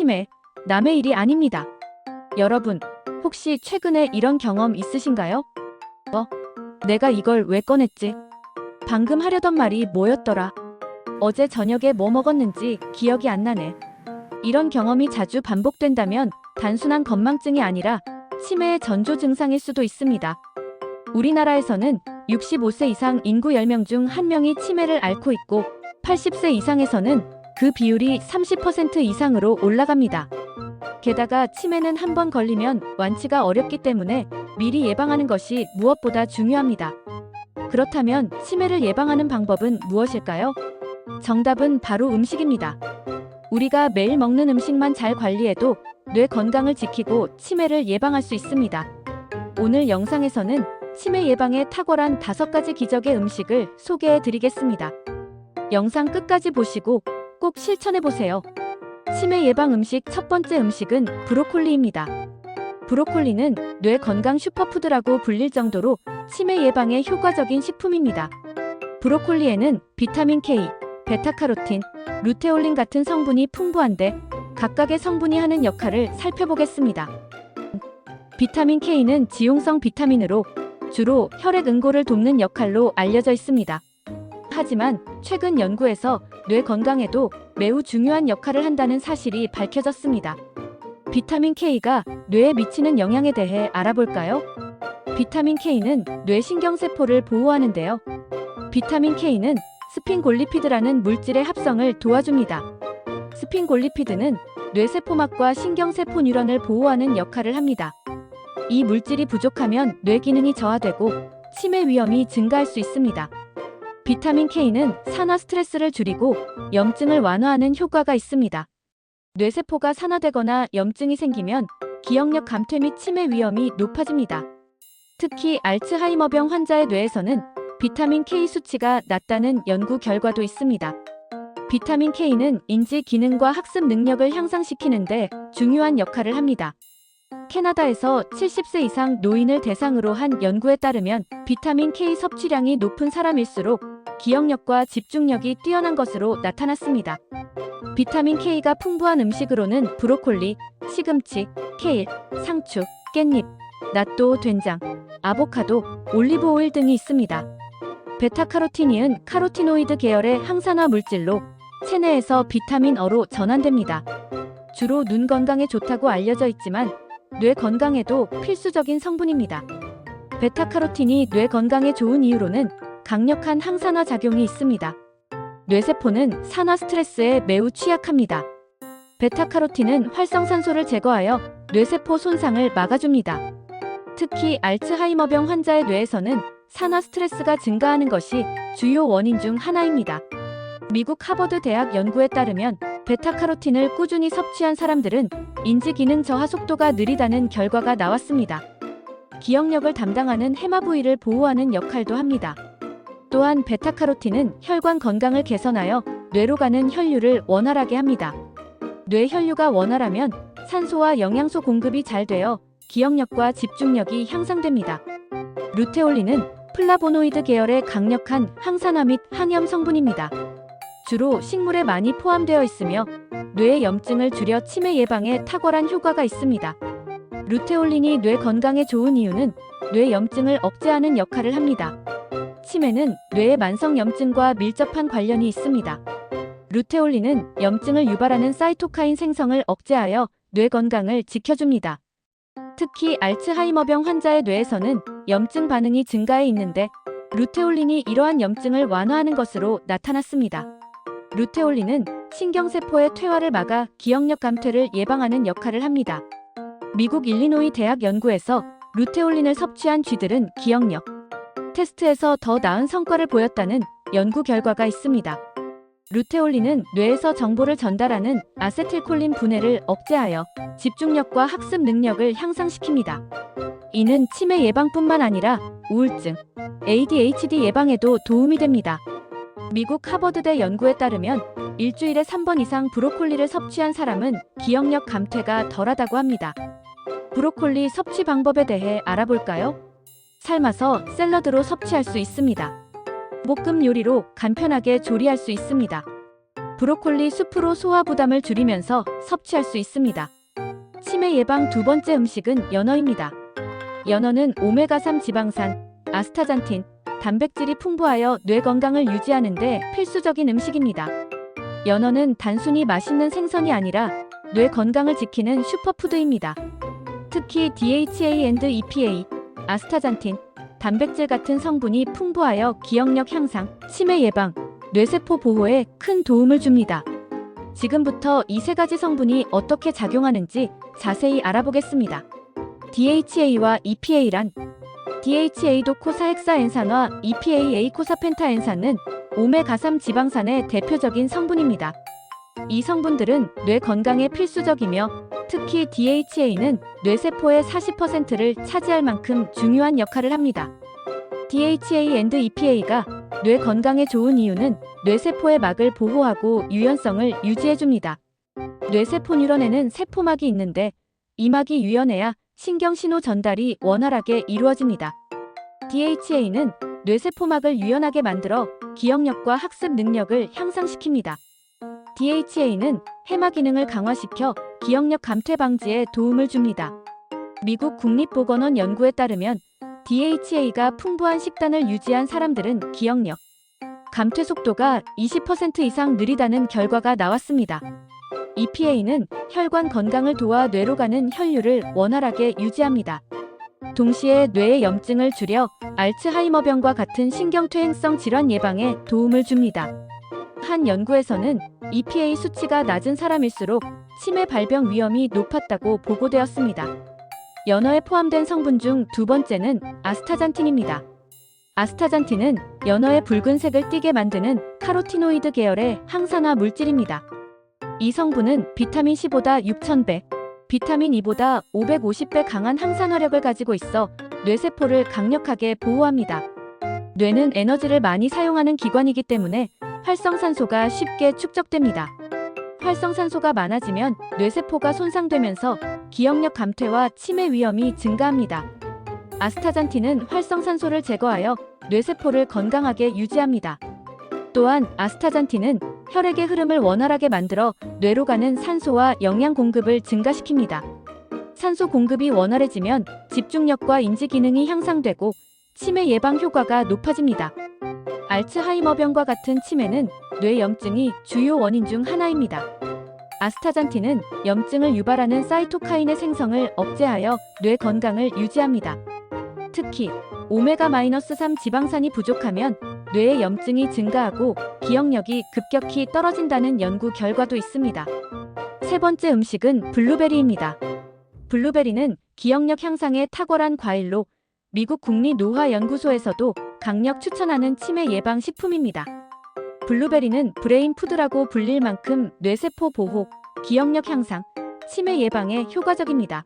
치매, 남의 일이 아닙니다. 여러분, 혹시 최근에 이런 경험 있으신가요? 어? 내가 이걸 왜 꺼냈지? 방금 하려던 말이 뭐였더라? 어제 저녁에 뭐 먹었는지 기억이 안 나네. 이런 경험이 자주 반복된다면 단순한 건망증이 아니라 치매의 전조 증상일 수도 있습니다. 우리나라에서는 65세 이상 인구 10명 중 1명이 치매를 앓고 있고 80세 이상에서는 그 비율이 30% 이상으로 올라갑니다. 게다가 치매는 한 번 걸리면 완치가 어렵기 때문에 미리 예방하는 것이 무엇보다 중요합니다. 그렇다면 치매를 예방하는 방법은 무엇일까요? 정답은 바로 음식입니다. 우리가 매일 먹는 음식만 잘 관리해도 뇌 건강을 지키고 치매를 예방할 수 있습니다. 오늘 영상에서는 치매 예방에 탁월한 다섯 가지 기적의 음식을 소개해 드리겠습니다. 영상 끝까지 보시고 꼭 실천해 보세요. 치매 예방 음식 첫 번째 음식은 브로콜리입니다. 브로콜리는 뇌 건강 슈퍼푸드라고 불릴 정도로 치매 예방에 효과적인 식품입니다. 브로콜리에는 비타민 K, 베타카로틴, 루테올린 같은 성분이 풍부한데 각각의 성분이 하는 역할을 살펴보겠습니다. 비타민 K는 지용성 비타민으로 주로 혈액 응고를 돕는 역할로 알려져 있습니다. 하지만 최근 연구에서 뇌 건강에도 매우 중요한 역할을 한다는 사실이 밝혀졌습니다. 비타민 K가 뇌에 미치는 영향에 대해 알아볼까요? 비타민 K는 뇌 신경세포를 보호하는데요. 비타민 K는 스핀골리피드라는 물질의 합성을 도와줍니다. 스핀골리피드는 뇌세포막과 신경세포 뉴런을 보호하는 역할을 합니다. 이 물질이 부족하면 뇌 기능이 저하되고 치매 위험이 증가할 수 있습니다. 비타민 K는 산화 스트레스를 줄이고 염증을 완화하는 효과가 있습니다. 뇌세포가 산화되거나 염증이 생기면 기억력 감퇴 및 치매 위험이 높아집니다. 특히 알츠하이머병 환자의 뇌에서는 비타민 K 수치가 낮다는 연구 결과도 있습니다. 비타민 K는 인지 기능과 학습 능력을 향상시키는데 중요한 역할을 합니다. 캐나다에서 70세 이상 노인을 대상으로 한 연구에 따르면 비타민 K 섭취량이 높은 사람일수록 기억력과 집중력이 뛰어난 것으로 나타났습니다. 비타민 K가 풍부한 음식으로는 브로콜리, 시금치, 케일, 상추, 깻잎, 낫또, 된장, 아보카도, 올리브 오일 등이 있습니다. 베타카로틴이은 카로티노이드 계열의 항산화 물질로 체내에서 비타민 어로 전환됩니다. 주로 눈 건강에 좋다고 알려져 있지만 뇌 건강에도 필수적인 성분입니다. 베타카로틴이 뇌 건강에 좋은 이유로는 강력한 항산화 작용이 있습니다. 뇌세포는 산화 스트레스에 매우 취약합니다. 베타카로틴은 활성산소를 제거하여 뇌세포 손상을 막아줍니다. 특히 알츠하이머병 환자의 뇌에서는 산화 스트레스가 증가하는 것이 주요 원인 중 하나입니다. 미국 하버드 대학 연구에 따르면 베타카로틴을 꾸준히 섭취한 사람들은 인지 기능 저하 속도가 느리다는 결과가 나왔습니다. 기억력을 담당하는 해마 부위를 보호하는 역할도 합니다. 또한 베타카로틴은 혈관 건강을 개선하여 뇌로 가는 혈류를 원활하게 합니다. 뇌 혈류가 원활하면 산소와 영양소 공급이 잘 되어 기억력과 집중력이 향상됩니다. 루테올린은 플라보노이드 계열의 강력한 항산화 및 항염 성분입니다. 주로 식물에 많이 포함되어 있으며 뇌의 염증을 줄여 치매 예방에 탁월한 효과가 있습니다. 루테올린이 뇌 건강에 좋은 이유는 뇌 염증을 억제하는 역할을 합니다. 치매는 뇌의 만성 염증과 밀접한 관련이 있습니다. 루테올린은 염증을 유발하는 사이토카인 생성을 억제하여 뇌 건강을 지켜줍니다. 특히 알츠하이머병 환자의 뇌에서는 염증 반응이 증가해 있는데 루테올린이 이러한 염증을 완화하는 것으로 나타났습니다. 루테올린은 신경세포의 퇴화를 막아 기억력 감퇴를 예방하는 역할을 합니다. 미국 일리노이 대학 연구에서 루테올린을 섭취한 쥐들은 기억력 테스트에서 더 나은 성과를 보였다는 연구 결과가 있습니다. 루테올린은 뇌에서 정보를 전달하는 아세틸콜린 분해를 억제하여 집중력과 학습 능력을 향상시킵니다. 이는 치매 예방뿐만 아니라 우울증, ADHD 예방에도 도움이 됩니다. 미국 하버드대 연구에 따르면 일주일에 3번 이상 브로콜리를 섭취한 사람은 기억력 감퇴가 덜하다고 합니다. 브로콜리 섭취 방법에 대해 알아볼까요? 삶아서 샐러드로 섭취할 수 있습니다. 볶음 요리로 간편하게 조리할 수 있습니다. 브로콜리 숲으로 소화 부담을 줄이면서 섭취할 수 있습니다. 치매 예방 두 번째 음식은 연어입니다. 연어는 오메가3 지방산, 아스타잔틴, 단백질이 풍부하여 뇌 건강을 유지하는 데 필수적인 음식입니다. 연어는 단순히 맛있는 생선이 아니라 뇌 건강을 지키는 슈퍼푸드입니다. 특히 DHA&EPA, 아스타잔틴, 단백질 같은 성분이 풍부하여 기억력 향상, 치매 예방, 뇌세포 보호에 큰 도움을 줍니다. 지금부터 이 세 가지 성분이 어떻게 작용하는지 자세히 알아보겠습니다. DHA와 EPA란 DHA도 코사헥사엔산과 EPA 에이코사펜타엔산은 오메가3 지방산의 대표적인 성분입니다. 이 성분들은 뇌 건강에 필수적이며 특히 DHA는 뇌세포의 40%를 차지할 만큼 중요한 역할을 합니다. DHA&EPA가 뇌 건강에 좋은 이유는 뇌세포의 막을 보호하고 유연성을 유지해줍니다. 뇌세포 뉴런에는 세포막이 있는데 이 막이 유연해야 신경 신호 전달이 원활하게 이루어집니다. DHA는 뇌세포막을 유연하게 만들어 기억력과 학습 능력을 향상시킵니다. DHA는 해마 기능을 강화시켜 기억력 감퇴 방지에 도움을 줍니다. 미국 국립보건원 연구에 따르면 DHA가 풍부한 식단을 유지한 사람들은 기억력, 감퇴 속도가 20% 이상 느리다는 결과가 나왔습니다. EPA는 혈관 건강을 도와 뇌로 가는 혈류를 원활하게 유지합니다. 동시에 뇌의 염증을 줄여 알츠하이머병과 같은 신경퇴행성 질환 예방에 도움을 줍니다. 한 연구에서는 EPA 수치가 낮은 사람일수록 치매 발병 위험이 높았다고 보고되었습니다. 연어에 포함된 성분 중 두 번째는 아스타잔틴입니다. 아스타잔틴은 연어의 붉은색을 띠게 만드는 카로티노이드 계열의 항산화 물질입니다. 이 성분은 비타민 C보다 6,000배, 비타민 E보다 550배 강한 항산화력을 가지고 있어 뇌세포를 강력하게 보호합니다. 뇌는 에너지를 많이 사용하는 기관이기 때문에 활성산소가 쉽게 축적됩니다. 활성산소가 많아지면 뇌세포가 손상되면서 기억력 감퇴와 치매 위험이 증가합니다. 아스타잔틴은 활성산소를 제거하여 뇌세포를 건강하게 유지합니다. 또한 아스타잔틴은 혈액의 흐름을 원활하게 만들어 뇌로 가는 산소와 영양 공급을 증가시킵니다. 산소 공급이 원활해지면 집중력과 인지 기능이 향상되고 치매 예방 효과가 높아집니다. 알츠하이머병과 같은 치매는 뇌염증이 주요 원인 중 하나입니다. 아스타잔틴은 염증을 유발하는 사이토카인의 생성을 억제하여 뇌 건강을 유지합니다. 특히 오메가-3 지방산이 부족하면 뇌의 염증이 증가하고 기억력이 급격히 떨어진다는 연구 결과도 있습니다. 세 번째 음식은 블루베리입니다. 블루베리는 기억력 향상에 탁월한 과일로 미국 국립노화연구소에서도 강력 추천하는 치매 예방 식품입니다. 블루베리는 브레인 푸드라고 불릴 만큼 뇌세포 보호, 기억력 향상, 치매 예방에 효과적입니다.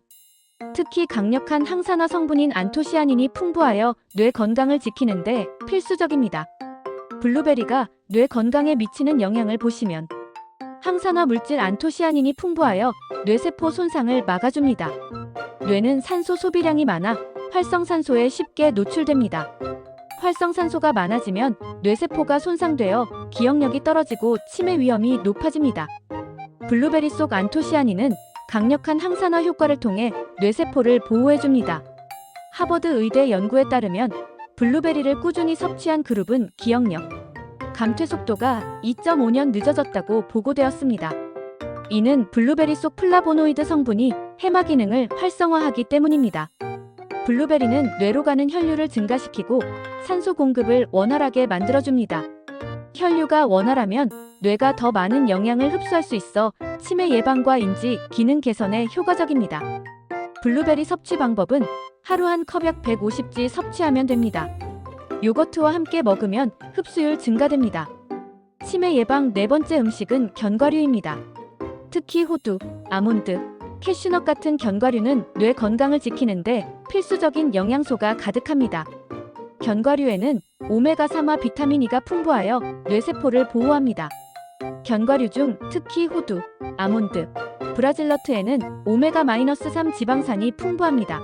특히 강력한 항산화 성분인 안토시아닌이 풍부하여 뇌 건강을 지키는데 필수적입니다. 블루베리가 뇌 건강에 미치는 영향을 보시면 항산화 물질 안토시아닌이 풍부하여 뇌세포 손상을 막아줍니다. 뇌는 산소 소비량이 많아 활성산소에 쉽게 노출됩니다. 활성산소가 많아지면 뇌세포가 손상되어 기억력이 떨어지고 치매 위험이 높아집니다. 블루베리 속 안토시아닌은 강력한 항산화 효과를 통해 뇌세포를 보호해줍니다. 하버드 의대 연구에 따르면 블루베리를 꾸준히 섭취한 그룹은 기억력, 감퇴 속도가 2.5년 늦어졌다고 보고되었습니다. 이는 블루베리 속 플라보노이드 성분이 해마 기능을 활성화하기 때문입니다. 블루베리는 뇌로 가는 혈류를 증가시키고 산소 공급을 원활하게 만들어줍니다. 혈류가 원활하면 뇌가 더 많은 영양을 흡수할 수 있어 치매 예방과 인지, 기능 개선에 효과적입니다. 블루베리 섭취 방법은 하루 한 컵약 150지 섭취하면 됩니다. 요거트와 함께 먹으면 흡수율 증가됩니다. 치매 예방 네 번째 음식은 견과류입니다. 특히 호두, 아몬드, 캐슈넛 같은 견과류는 뇌 건강을 지키는데 필수적인 영양소가 가득합니다. 견과류에는 오메가3와 비타민 E가 풍부하여 뇌세포를 보호합니다. 견과류 중 특히 호두, 아몬드, 브라질너트에는 오메가-3 지방산이 풍부합니다.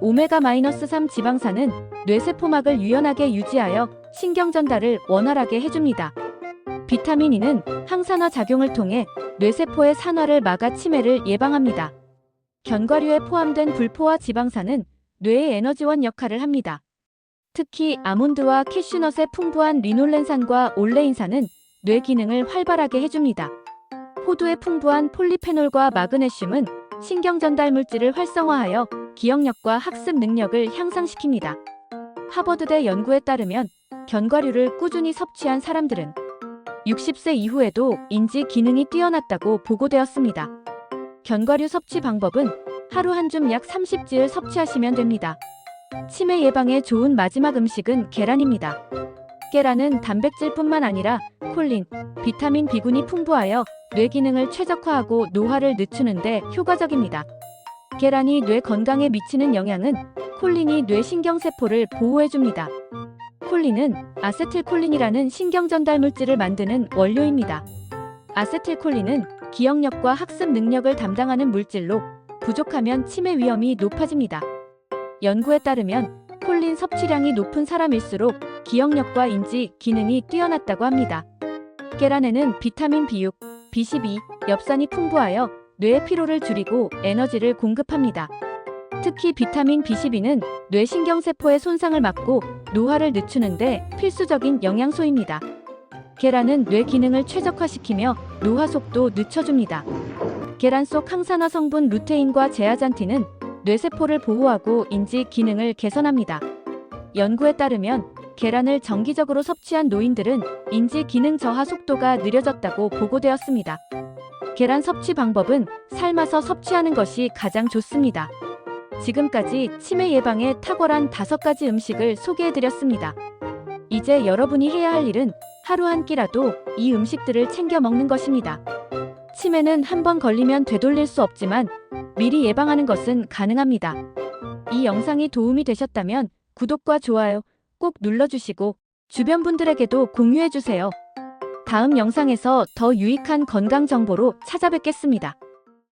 오메가-3 지방산은 뇌세포막을 유연하게 유지하여 신경 전달을 원활하게 해줍니다. 비타민 E는 항산화 작용을 통해 뇌세포의 산화를 막아 치매를 예방합니다. 견과류에 포함된 불포화 지방산은 뇌의 에너지원 역할을 합니다. 특히 아몬드와 캐슈넛의 풍부한 리놀렌산과 올레인산은 뇌 기능을 활발하게 해줍니다. 호두의 풍부한 폴리페놀과 마그네슘은 신경 전달 물질을 활성화하여 기억력과 학습 능력을 향상시킵니다. 하버드대 연구에 따르면 견과류를 꾸준히 섭취한 사람들은 60세 이후에도 인지 기능이 뛰어났다고 보고되었습니다. 견과류 섭취 방법은 하루 한 줌 약 30지를 섭취하시면 됩니다. 치매 예방에 좋은 마지막 음식은 계란입니다. 계란은 단백질뿐만 아니라 콜린, 비타민 B군이 풍부하여 뇌 기능을 최적화하고 노화를 늦추는데 효과적입니다. 계란이 뇌 건강에 미치는 영향은 콜린이 뇌 신경세포를 보호해줍니다. 콜린은 아세틸콜린이라는 신경 전달 물질을 만드는 원료입니다. 아세틸콜린은 기억력과 학습 능력을 담당하는 물질로 부족하면 치매 위험이 높아집니다. 연구에 따르면 콜린 섭취량이 높은 사람일수록 기억력과 인지 기능이 뛰어났다고 합니다. 계란에는 비타민 B6, B12, 엽산이 풍부하여 뇌의 피로를 줄이고 에너지를 공급합니다. 특히 비타민 B12는 뇌 신경세포의 손상을 막고 노화를 늦추는데 필수적인 영양소입니다. 계란은 뇌 기능을 최적화시키며 노화 속도 늦춰줍니다. 계란 속 항산화 성분 루테인과 제아잔틴은 뇌세포를 보호하고 인지 기능을 개선합니다. 연구에 따르면 계란을 정기적으로 섭취한 노인들은 인지 기능 저하 속도가 느려졌다고 보고되었습니다. 계란 섭취 방법은 삶아서 섭취하는 것이 가장 좋습니다. 지금까지 치매 예방에 탁월한 다섯 가지 음식을 소개해드렸습니다. 이제 여러분이 해야 할 일은 하루 한 끼라도 이 음식들을 챙겨 먹는 것입니다. 치매는 한 번 걸리면 되돌릴 수 없지만 미리 예방하는 것은 가능합니다. 이 영상이 도움이 되셨다면 구독과 좋아요 꼭 눌러주시고 주변 분들에게도 공유해주세요. 다음 영상에서 더 유익한 건강 정보로 찾아뵙겠습니다.